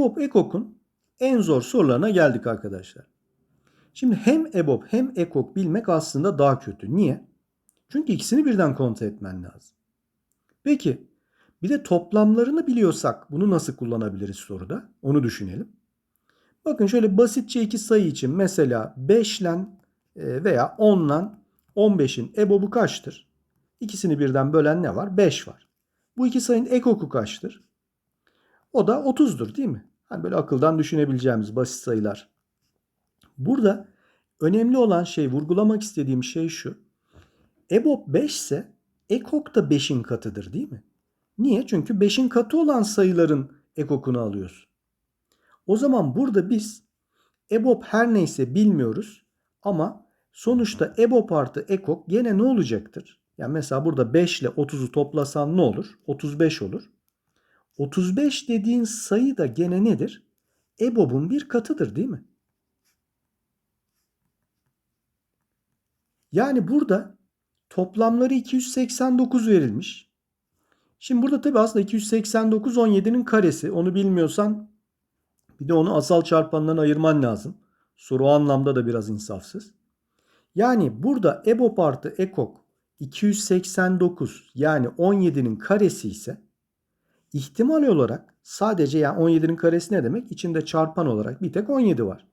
EBOB EKOK'un en zor sorularına geldik arkadaşlar. Şimdi hem EBOB hem EKOK bilmek aslında daha kötü. Niye? Çünkü ikisini birden kontrol etmen lazım. Peki bir de toplamlarını biliyorsak bunu nasıl kullanabiliriz soruda? Onu düşünelim. Bakın şöyle basitçe iki sayı için mesela 5 ile e, veya 10 ile 15'in EBOB'u kaçtır? İkisini birden bölen ne var? 5 var. Bu iki sayının ekoku kaçtır? O da 30'dur değil mi? Hani böyle akıldan düşünebileceğimiz basit sayılar. Burada önemli olan şey, vurgulamak istediğim şey şu. EBOB 5 ise ekok da 5'in katıdır değil mi? Niye? Çünkü 5'in katı olan sayıların ekokunu alıyoruz. O zaman burada biz EBOB her neyse bilmiyoruz ama sonuçta EBOB artı ekok gene ne olacaktır? Yani mesela burada 5 ile 30'u toplasan ne olur? 35 olur. 35 dediğin sayı da gene nedir? EBOB'un bir katıdır değil mi? Yani burada toplamları 289 verilmiş. Şimdi burada tabi aslında 289 17'nin karesi. Onu bilmiyorsan bir de onu asal çarpanlarına ayırman lazım. Soru anlamda da biraz insafsız. Yani burada EBOB artı EKOK 289 yani 17'nin karesi ise ihtimal olarak sadece yani 17'nin karesi ne demek? İçinde çarpan olarak bir tek 17 var.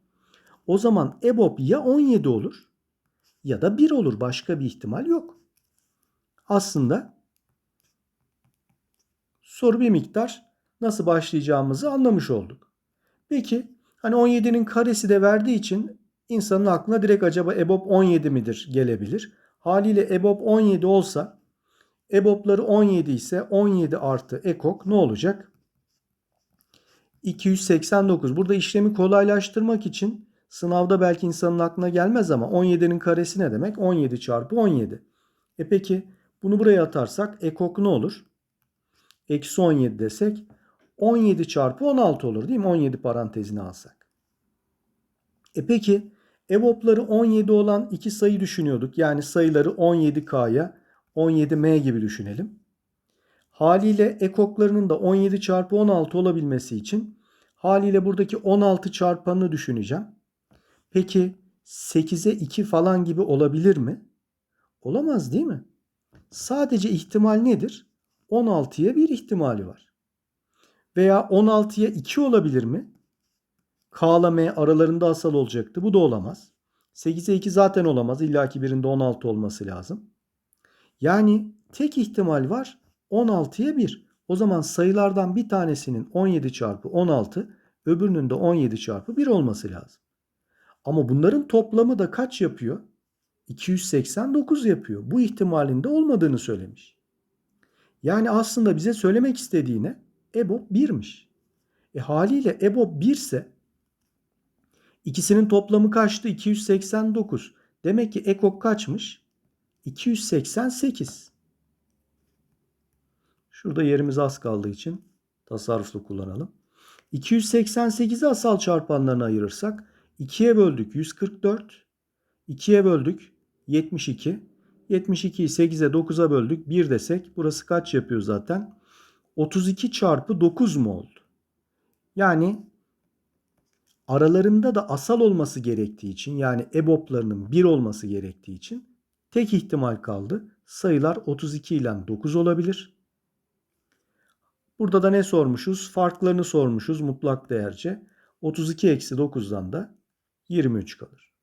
O zaman EBOB ya 17 olur ya da 1 olur. Başka bir ihtimal yok. Aslında soru bir miktar nasıl başlayacağımızı anlamış olduk. Peki hani 17'nin karesi de verdiği için insanın aklına direkt acaba EBOB 17 midir gelebilir. Haliyle EBOB 17 olsa EBOB'ları 17 ise 17 artı EKOK ne olacak? 289. Burada işlemi kolaylaştırmak için sınavda belki insanın aklına gelmez ama 17'nin karesi ne demek? 17 çarpı 17. E peki bunu buraya atarsak ekok ne olur? Eksi 17 desek 17 çarpı 16 olur değil mi? 17 parantezini alsak. E peki EBOB'ları 17 olan iki sayı düşünüyorduk. Yani sayıları 17K'ya 17M gibi düşünelim. Haliyle ekoklarının da 17 çarpı 16 olabilmesi için haliyle buradaki 16 çarpanını düşüneceğim. Peki 8'e 2 falan gibi olabilir mi? Olamaz değil mi? Sadece ihtimal nedir? 16'ya bir ihtimali var. Veya 16'ya 2 olabilir mi? K ile M aralarında asal olacaktı. Bu da olamaz. 8'e 2 zaten olamaz. İlla ki birinde 16 olması lazım. Yani tek ihtimal var 16'ya 1. O zaman sayılardan bir tanesinin 17 çarpı 16 öbürünün de 17 çarpı 1 olması lazım. Ama bunların toplamı da kaç yapıyor? 289 yapıyor. Bu ihtimalin de olmadığını söylemiş. Yani aslında bize söylemek istediğine EBOB 1'miş. E haliyle EBOB 1 ise ikisinin toplamı kaçtı? 289. Demek ki EKOK kaçmış? 288. Şurada yerimiz az kaldığı için tasarruflu kullanalım. 288'i asal çarpanlarına ayırırsak 2'ye böldük 144. 2'ye böldük 72. 72'yi 8'e 9'a böldük 1 desek burası kaç yapıyor zaten? 32 çarpı 9 mu oldu? Yani aralarında da asal olması gerektiği için yani EBOB'larının 1 olması gerektiği için tek ihtimal kaldı. Sayılar 32 ile 9 olabilir. Burada da ne sormuşuz? Farklarını sormuşuz mutlak değerce. 32 eksi 9'dan da 23 kalır.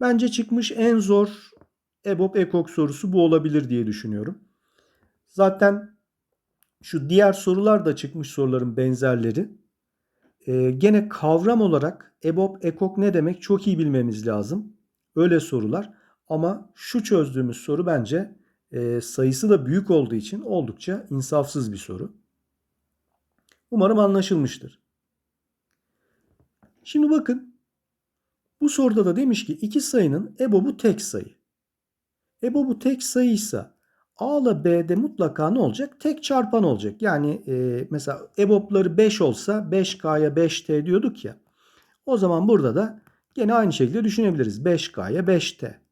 Bence çıkmış en zor EBOB EKOK sorusu bu olabilir diye düşünüyorum. Zaten şu diğer sorular da çıkmış soruların benzerleri. Ee, gene kavram olarak EBOB EKOK ne demek çok iyi bilmemiz lazım. Öyle sorular. Ama şu çözdüğümüz soru bence e, sayısı da büyük olduğu için oldukça insafsız bir soru. Umarım anlaşılmıştır. Şimdi bakın bu soruda da demiş ki iki sayının EBOB'u tek sayı. EBOB'u tek sayıysa A ile B'de mutlaka ne olacak? Tek çarpan olacak. Yani e, mesela EBOB'ları 5 olsa 5K'ya 5T diyorduk ya. O zaman burada da gene aynı şekilde düşünebiliriz. 5K'ya 5T.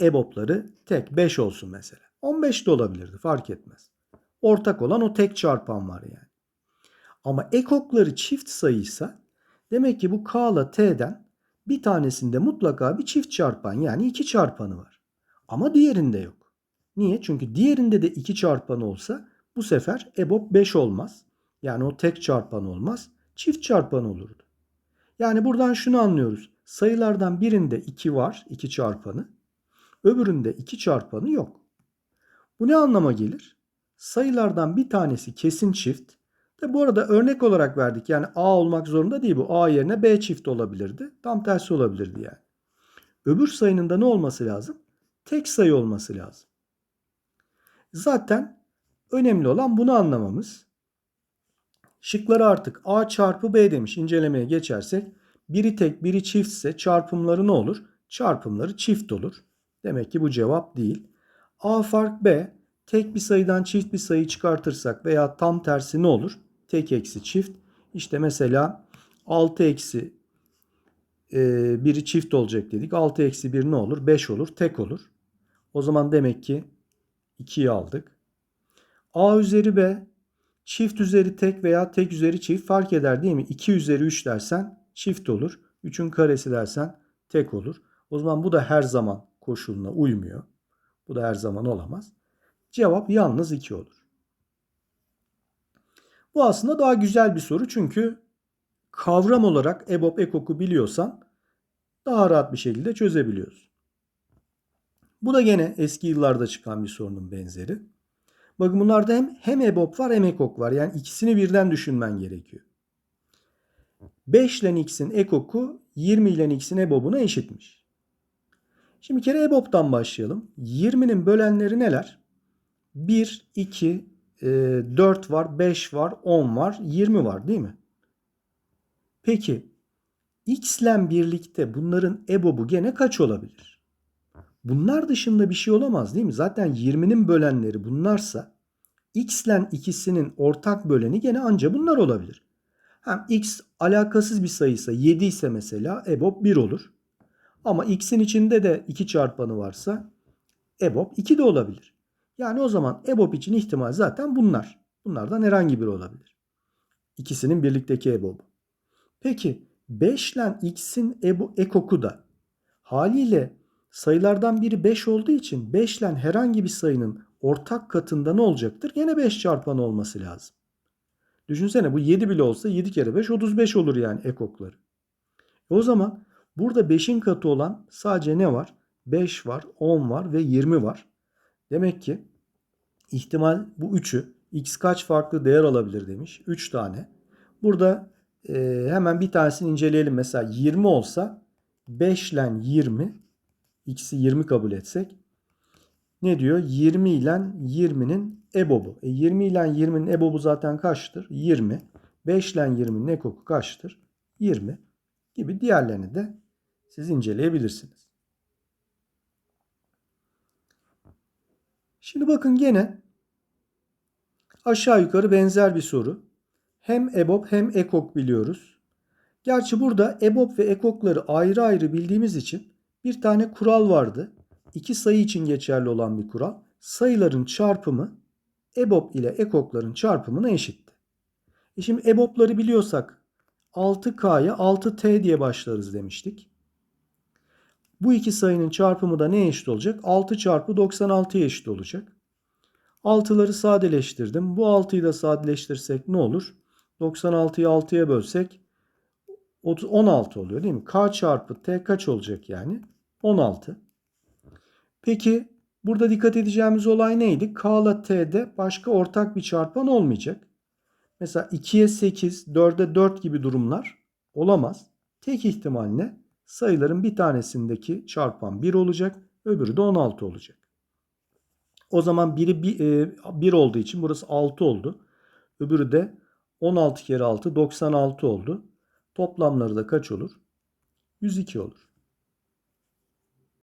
EBOB'ları tek 5 olsun mesela. 15 de olabilirdi fark etmez. Ortak olan o tek çarpan var yani. Ama ekokları çift sayıysa demek ki bu K ile T'den bir tanesinde mutlaka bir çift çarpan yani iki çarpanı var. Ama diğerinde yok. Niye? Çünkü diğerinde de iki çarpanı olsa bu sefer EBOB 5 olmaz. Yani o tek çarpan olmaz. Çift çarpan olurdu. Yani buradan şunu anlıyoruz. Sayılardan birinde 2 var, 2 çarpanı. Öbüründe 2 çarpanı yok. Bu ne anlama gelir? Sayılardan bir tanesi kesin çift. De bu arada örnek olarak verdik. Yani A olmak zorunda değil bu. A yerine B çift olabilirdi. Tam tersi olabilirdi yani. Öbür sayının da ne olması lazım? Tek sayı olması lazım. Zaten önemli olan bunu anlamamız. Şıkları artık A çarpı B demiş. İncelemeye geçersek biri tek biri çiftse çarpımları ne olur? Çarpımları çift olur. Demek ki bu cevap değil. A fark B tek bir sayıdan çift bir sayı çıkartırsak veya tam tersi ne olur? Tek eksi çift. İşte mesela 6 eksi e, biri çift olacak dedik. 6 eksi 1 ne olur? 5 olur. Tek olur. O zaman demek ki 2'yi aldık. A üzeri B çift üzeri tek veya tek üzeri çift fark eder değil mi? 2 üzeri 3 dersen çift olur. 3'ün karesi dersen tek olur. O zaman bu da her zaman koşuluna uymuyor. Bu da her zaman olamaz. Cevap yalnız 2 olur. Bu aslında daha güzel bir soru çünkü kavram olarak EBOB ekok'u biliyorsan daha rahat bir şekilde çözebiliyorsun. Bu da gene eski yıllarda çıkan bir sorunun benzeri. Bakın bunlarda hem, hem EBOB var hem ekok var. Yani ikisini birden düşünmen gerekiyor. 5 ile x'in ekoku 20 ile x'in EBOB'una eşitmiş. Şimdi bir kere EBOB'dan başlayalım. 20'nin bölenleri neler? 1, 2, 4 var, 5 var, 10 var, 20 var değil mi? Peki x ile birlikte bunların EBOB'u gene kaç olabilir? Bunlar dışında bir şey olamaz değil mi? Zaten 20'nin bölenleri bunlarsa x ile ikisinin ortak böleni gene anca bunlar olabilir. Hem x alakasız bir sayıysa 7 ise mesela EBOB 1 olur. Ama x'in içinde de 2 çarpanı varsa EBOB 2 de olabilir. Yani o zaman EBOB için ihtimal zaten bunlar. Bunlardan herhangi biri olabilir. İkisinin birlikteki EBOB. Peki 5 ile x'in ekoku da haliyle sayılardan biri 5 olduğu için 5 ile herhangi bir sayının ortak katında ne olacaktır? Gene 5 çarpanı olması lazım. Düşünsene bu 7 bile olsa 7 kere 5 35 olur yani ekokları. E o zaman burada 5'in katı olan sadece ne var? 5 var, 10 var ve 20 var. Demek ki ihtimal bu üçü x kaç farklı değer alabilir demiş. 3 tane. Burada e, hemen bir tanesini inceleyelim. Mesela 20 olsa 5 ile 20 x'i 20 kabul etsek ne diyor? 20 ile 20'nin EBOB'u. E 20 ile 20'nin EBOB'u zaten kaçtır? 20. 5 ile 20'nin ekoku kaçtır? 20 gibi diğerlerini de siz inceleyebilirsiniz. Şimdi bakın gene aşağı yukarı benzer bir soru. Hem EBOB hem EKOK biliyoruz. Gerçi burada EBOB ve EKOK'ları ayrı ayrı bildiğimiz için bir tane kural vardı. İki sayı için geçerli olan bir kural. Sayıların çarpımı EBOB ile EKOK'ların çarpımına eşitti. E şimdi EBOB'ları biliyorsak 6K'ya 6T diye başlarız demiştik. Bu iki sayının çarpımı da neye eşit olacak? 6 çarpı 96'ya eşit olacak. 6'ları sadeleştirdim. Bu 6'yı da sadeleştirsek ne olur? 96'yı 6'ya bölsek 16 oluyor değil mi? K çarpı T kaç olacak yani? 16. Peki burada dikkat edeceğimiz olay neydi? K ile T'de başka ortak bir çarpan olmayacak. Mesela 2'ye 8, 4'e 4 gibi durumlar olamaz. Tek ihtimal ne? Sayıların bir tanesindeki çarpan 1 olacak, öbürü de 16 olacak. O zaman biri 1 e, olduğu için burası 6 oldu. Öbürü de 16 kere 6 96 oldu. Toplamları da kaç olur? 102 olur.